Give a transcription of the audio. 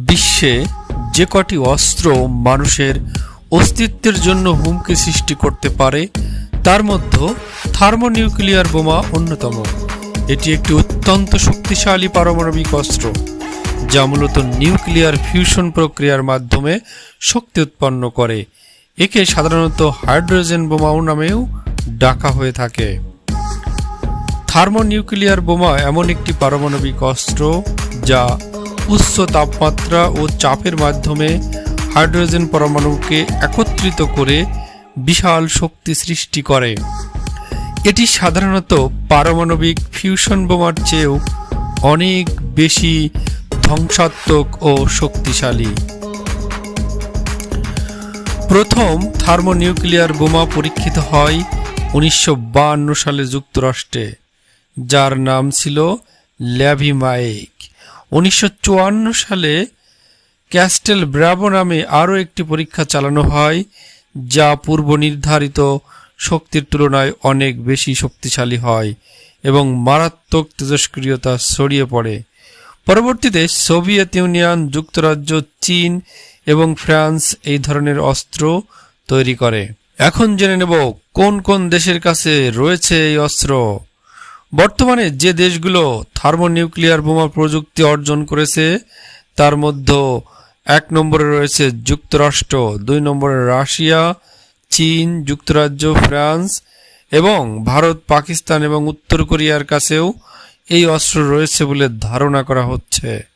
বিশ্বে যে কটি অস্ত্র মানুষের অস্তিত্বের জন্য হুমকি সৃষ্টি করতে পারে, তার মধ্যে থার্মোনিউক্লিয়ার বোমা অন্যতম। এটি একটি অত্যন্ত শক্তিশালী পারমাণবিক অস্ত্র, যা মূলত নিউক্লিয়ার ফিউশন প্রক্রিয়ার মাধ্যমে শক্তি উৎপন্ন করে। একে সাধারণত হাইড্রোজেন বোমাও নামেও ডাকা হয়ে থাকে। থার্মোনিউক্লিয়ার বোমা এমন একটি পারমাণবিক অস্ত্র, যা উচ্চ তাপমাত্রা ও চাপের মাধ্যমে হাইড্রোজেন পরমাণুকে একত্রিত করে বিশাল শক্তি সৃষ্টি করে। এটি সাধারণত পারমাণবিক ফিউশন বোমার চেয়েও অনেক বেশি ধ্বংসাত্মক ও শক্তিশালী। প্রথম থার্মোনিউক্লিয়ার বোমা পরীক্ষিত হয় উনিশশো বায়ান্ন সালে যুক্তরাষ্ট্রে, যার নাম ছিল ল্যাভিমাইক উনিশশো চুয়ান্ন সালে ক্যাস্টেল ব্রাভো নামে আরও একটি পরীক্ষা চালানো হয়, যা পূর্ব নির্ধারিত শক্তির তুলনায় অনেক বেশি শক্তিশালী হয় এবং মারাত্মক তেজস্ক্রিয়তা ছড়িয়ে পড়ে। পরবর্তীতে সোভিয়েত ইউনিয়ন, যুক্তরাজ্য, চীন এবং ফ্রান্স এই ধরনের অস্ত্র তৈরি করে। এখন জেনে নেব কোন কোন দেশের কাছে রয়েছে এই অস্ত্র। বর্তমানে যে দেশগুলো থার্মোনিউক্লিয়ার বোমা প্রযুক্তি অর্জন করেছে, তার মধ্যে এক নম্বরে রয়েছে যুক্তরাষ্ট্র, দুই নম্বরে রাশিয়া, চীন, যুক্তরাজ্য, ফ্রান্স এবং ভারত, পাকিস্তান এবং উত্তর কোরিয়ার কাছেও এই অস্ত্র রয়েছে বলে ধারণা করা হচ্ছে।